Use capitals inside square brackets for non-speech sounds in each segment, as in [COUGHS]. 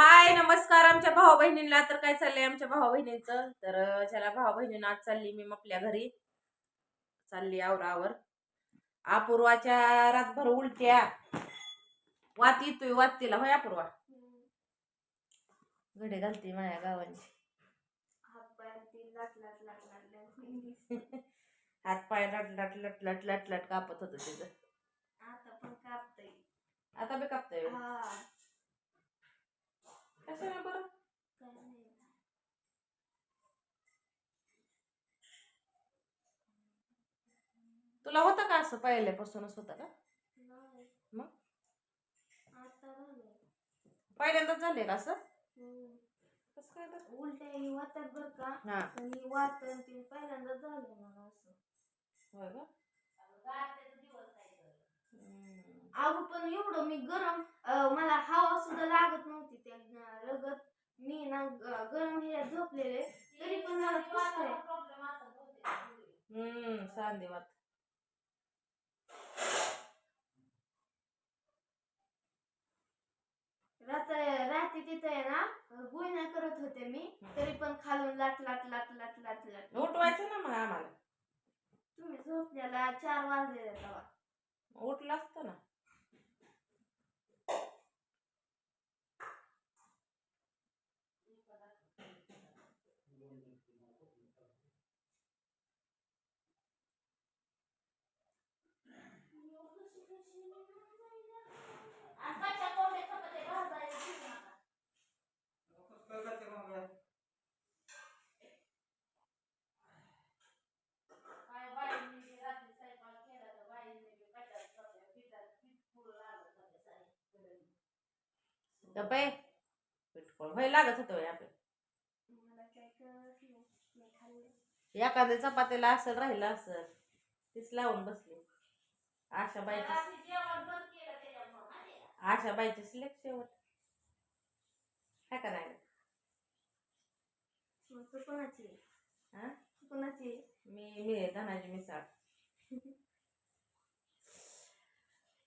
हाय नमस्कार आमच्या भाऊ बहिणींना तर काय चाललंय आमच्या भाऊ बहिणींचं तर ज्याला भाऊ बहिणींना आज चालली मी आपल्या घरी. चालली आवरावर. अपूर्वाच्या रातभर उलट्या. वात येतोय वात तिला. होय अपूर्वा? घडे घालते माझ्या गावांची. [LAUGHS] हात पाय लट लट लट लट लट लट कापत होत तिचं. आता पण कापतय. आता बी कापतोय कशाला बरं? तुला होतं का असं पहिल्यापासूनच होतं का? मग? पहिल्यांदाच झाले का असं? कसं काय? उलट्या वाटत बर का? हा. आणि वाटत ते पहिल्यांदा झालं मला असं. होय का? अगं पण एवढं मी गरम मला हवा सुद्धा लागत नव्हती त्या अं, लगत. मी ना गरम हे झोपलेले तरी पण मला. हम्म सांदेवात. रात रात्री तिथे आहे ना गुन्हा करत होते मी तरी पण खालून लाट लाट लाट लाट लाट लाट. उठवायचं ना मग आम्हाला. तुम्ही झोपण्याला चार वाजले तेव्हा. उठलं असतं ना. डबे पिठकोळ होय लागत होतं होय आपलं. एखाद्या चपातीला असं राहिलं असं तीच लावून बसली. आशा बाईची आशा बाईची सिलेक्ट शेवट. काय करायला हा? मी मी धनाजी मिसाळ. [LAUGHS]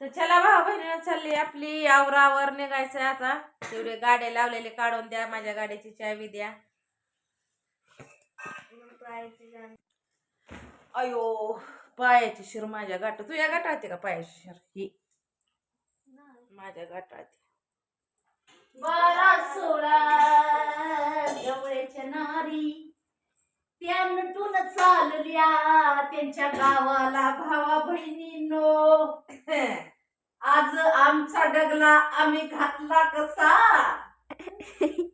तर चला भाऊ बहिणीनं चालली आपली आवरावर निघायचं आता. तेवढे गाड्या लावलेले काढून द्या माझ्या गाड्याची चावी द्या. अयो पायाची शिर माझ्या गाठ तुझ्या गाठाळते का पायाची शिर? ही. माझ्या गाठाळते बारा सोळा नारी त्या नटून चालल्या. त्यांच्या गावाला भावा बहिणीनो. [LAUGHS] आज आमचा डगला आम्ही घातला कसा? [LAUGHS]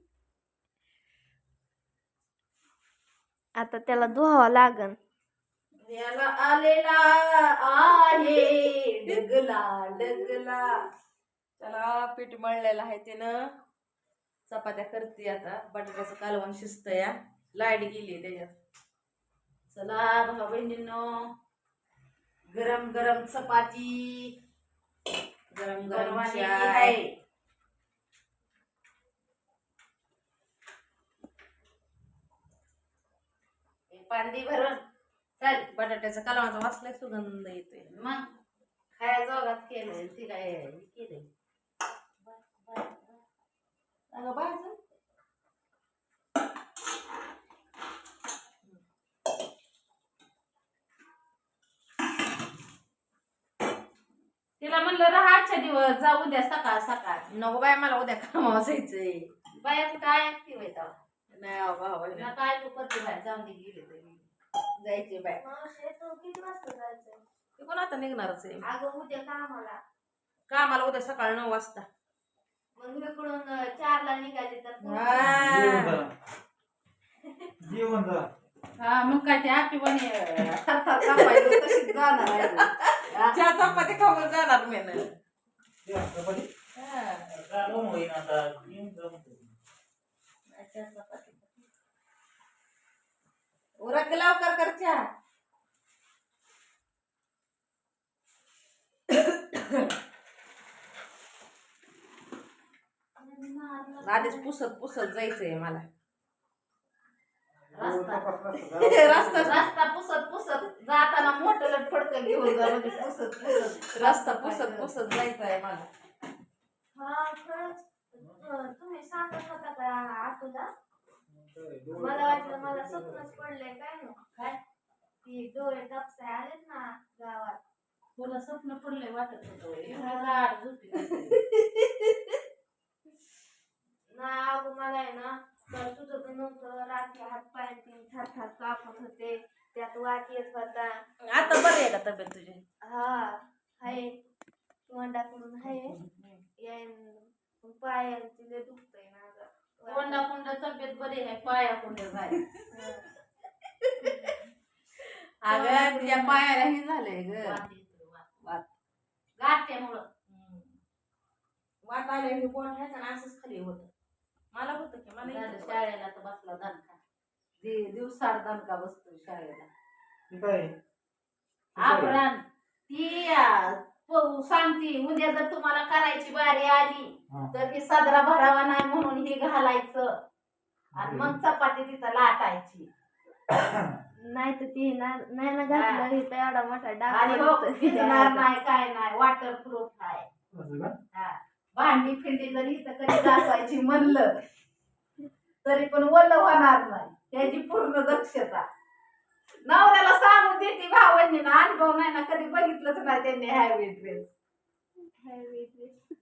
आता त्याला धुवावा लागन. याला आलेला आहे डगला डगला. चला पीठ मळलेलं आहे त्यानं. चपात्या करते आता. बटाट्याचं कालवण शिस्त या लाइट गेली त्याच्यात. चला भाऊ बहिणींनो गरम गरम चपाती गरम गरम चाय आहे. हे पांदी भरून. चल बटाट्याचा कालवणाचा वासलाय सुगंध येतोय. मग खाया जोगात केलंय ती काय हे केलंय. अगं बायचं तिला म्हणलं राहा आजच्या दिवस जाऊ द्या सकाळ सकाळ नको बाय मला उद्या कामावर जायचंय बाया कुठं आहे ऍक्टिव्ह आहे तेव्हा नाही अहो. ना काय तू करते बाहेर जाऊन दे गेले तरी जायचे बाय किती वाजता जायचं ते कोण आता निघणारच आहे अगं उद्या कामाला कामाला उद्या सकाळ नऊ वाजता मग इकडून अं, चारला निघाली तर तू- हा. जेवण हा मग काय ते थरथर कापायचं तशीच जाणार आहे. चहा चपाती खाऊन जाणार मी ना चपाती येऊन जाऊन उरक लवकर कर चहा. आधीच पुसत पुसत जायचंय मला. रस्ता. [LAUGHS] जाताना मोठं फडकं घेऊन जा म्हणजे पुसत पुसत रस्ता पुसत पुसत जायचंय मला. हा खरंच तुम्ही सांग तुला मला वाटलं मला स्वप्नच पडलंय काय ना काय? ती डोळे कापसाय आलेत ना गावात. तुला स्वप्न पडलंय वाटत होतं एवढं गाढ झोपी. नाही अगं मला आहे ना तर तुझं तर नव्हतं रात्री हात पाय तीन थार थार कापत होते. त्यात वाट येत होता. आता बरं आहे का तब्येत तुझी? हा हाय तोंडाकडून हाय यायन पायांची लय दुखतंय ना गं. कोंडा कोंडा तब्येत बरी आहे पाया कोंडा हा. अगं तुझ्या पायाला हे झालंय ग. वात गाठ्यामुळं वाट. आल्या हे कोण ह्याचं ना असंच खाली होतं. मला होतं की मला शाळेला तर बसला दणका दि- दणका बसतो शाळेला. ते काय आपण ती प- सांगती उद्या जर तुम्हाला करायची बारी आली हा. तर ती सदरा भरावा नाही म्हणून हे घालायचं. आणि मग चपाती तिथं लाटायची. [COUGHS] नाही तर ती ना नाही ना घातलं इथं एवढा मोठा डाग आणि हो नाही काय नाही वॉटरप्रूफ आहे. असं का? हा. भांडी फिंडी जरी इथं कधी घासायची म्हणलं तरी पण ओलं होणार नाही. त्याची पूर्ण दक्षता. नवऱ्याला सांगून देते भावांनीना अनुभव नाही ना कधी बघितलंच नाही त्यांनी हॅवी ड्रेस.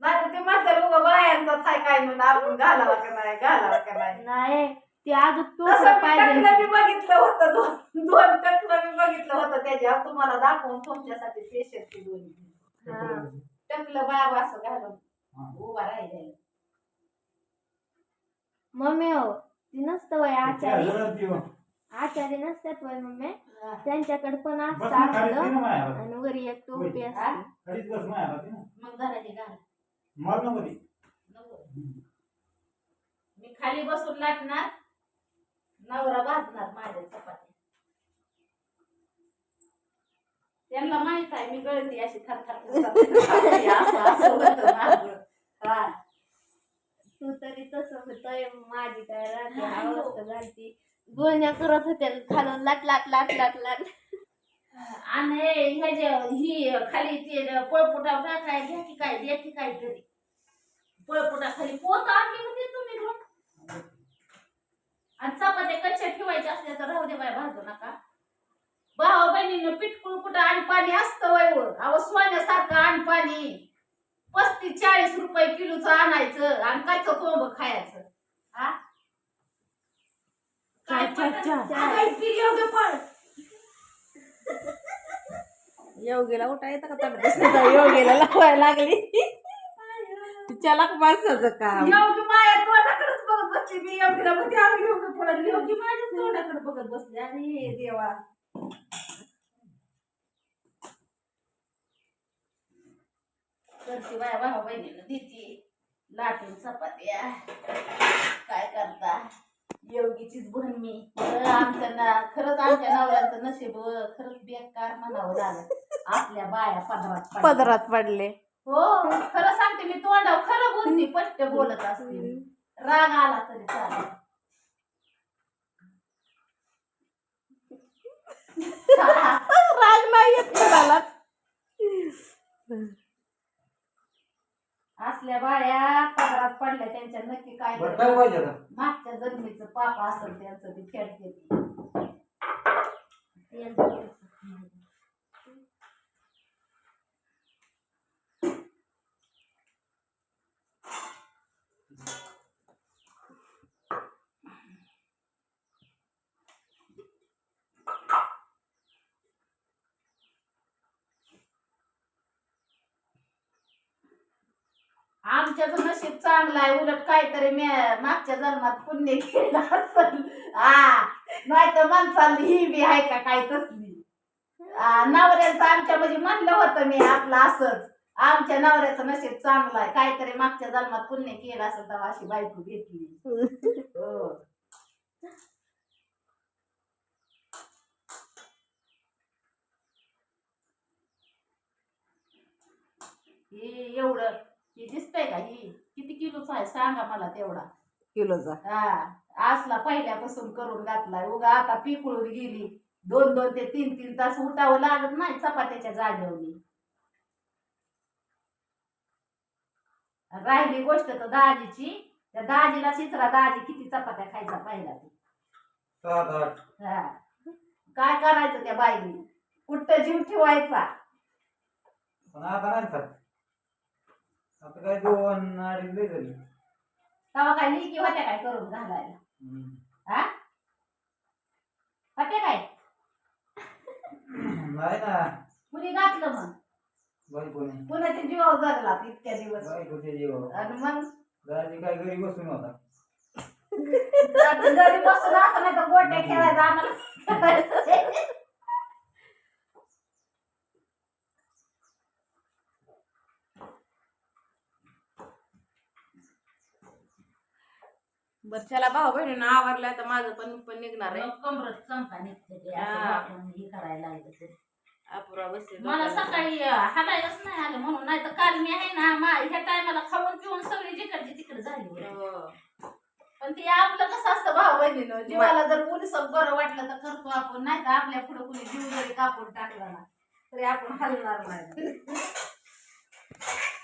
नाही ते म्हणतात उगा बायांचाच आहे काय म्हणून आपण घालावा का नाही घालावा का नाही? नाही ते अजून तसं मी पाहिजे टकलं मी बघितलं होतं दोन दोन टकलं मी बघितलं होतं त्याच्यावर तुम्हाला दाखवून तुमच्यासाठी स्पेशल ती दोन्ही हा. टकलं बाबा असं घालून. उभा राहिलेलं. मम्मी हो ती नसतं वय आचारी. आचारी नसतात वय मम्मी हा. त्यांच्याकडे पण असतं आपलं. आणि वरी एक टोपी हा? असते. मग घराची घाल नको. मी खाली बसून लाटणार नवरा भाजणार माझ्या चपाती त्यांना माहीत आहे मी गळती अशी थरथर थरथर असं असं होतं माझं. हा. तू तरी तसं होतंय माझी काय राहते अवस्था घालती. गुळण्या करत होत्या खालून लाट लाट लाट लाट लाट. आणि ह्याच्या ही खाली ते पळपुटा काय घ्या की काय द्या की काय तरी. पळपुटा खाली पोत आणली होती तुम्ही रोज आणि चपात्या कच्च्या ठेवायच्या असल्या तर राहू दे बाय भाजू नका. भावा बहिणीनं पिटकुळ कुठं आणि पाणी असतं वयवर अहो सोन्यासारखं आण पाणी. पस्तीस चाळीस रुपये किलोचं आणायचं आणि कायचं कोंब खायचं. हा? काय चा, चा, चा. योगीला उठा येतं का तब्येत योगीला लावायला लागली. तिच्याला माणसाचं काम. योगी माया तोंडाकडेच बघत बसली. मी योगीला म्हणते आम्ही योगी पडत योगी माझ्या तोंडाकडे बघत बसली. आणि देवा. करते बाया भावा बहिणीनं देते. लाटून चपात्या. काय करता? योगीचीच बहीण मी. आमच्या ना खरंच आमच्या नवऱ्याचं नशीब खरंच बेकार म्हणावं झालं आपल्या बाया पदरात पडल्या. पदरात पडले. हो खरं सांगते मी तोंडावर खरं बोलते पट्ट बोलत असते मी. राग आला तरी चालेल. [LAUGHS] राग नाही येत कोणालाच. असल्या बाया पदरात पडल्या त्यांच्या नक्की काय बरं, काय पाहिजे आता? मागच्या जन्मीचं पाप असेल त्यांचं ती फेडते आमच्याच नशीब चांगला आहे उलट काहीतरी मी मागच्या जन्मात पुण्य केलं असेल. हा नाही तर माणसाला ही बी आहे का काय तसली? नवऱ्याचं आमच्या म्हणजे म्हणलं होतं मी आपलं असंच. आमच्या नवऱ्याचं नशीब चांगलं आहे काहीतरी मागच्या जन्मात पुण्य केलं असेल तर अशी बायको घेतली हो एवढं हे दिसतंय का? ही किती किलोचं आहे? सांगा मला तेवढा. किलोचा. हा असला पहिल्यापासून करून घातलाय. उगा आता पिकळून गेली. दोन दोन ते तीन तीन तास उठावं लागत नाही चपात्याच्या जागेवली राहिली गोष्ट तर दाजीची. त्या दाजीला चित्रा दाजी किती चपात्या खायचा पहिला ती. हा. काय करायचं त्या बाईने? कुठं जीव ठेवायचा? पण आता काय दोन अडीच लई झाली तेव्हा काय लिकी होत्या काय करून घालायला? हम्म. हा होत्या काय? नाही ना. कुणी घातलं मग? बायकोने पुण्याच्या जीवावर जगला इतक्या दिवस? बायकोच्या जीवावर? आणि मग? दाजी काय घरी बसून होता? आता घरी बसून असं नाही तर गोट्या खेळायचा आम्हाला बरं चला भाऊ बहिणीनं आवरल्या तर माझं पण पण निघणार आहे कमरत चमका निघते ते असं हा. वाकून हे करायला लागलं तरी. अपुरा बसले मला सकाळी अं, हालायलाच नाही आलं म्हणून नाही तर काल मी आहे ना मा ह्या टायमाला खाऊन पिऊन सगळी जिकडची तिकडे झाली होती. हो. पण ते आपलं कसं असतं भाऊ बहिणीनं जीवाला जर पोलीस बरं वाटलं तर करतो आपण नाही तर आपल्या पुढे कुणी जीव जरी कापून टाकला ना तरी आपण हलणार नाही [LAUGHS]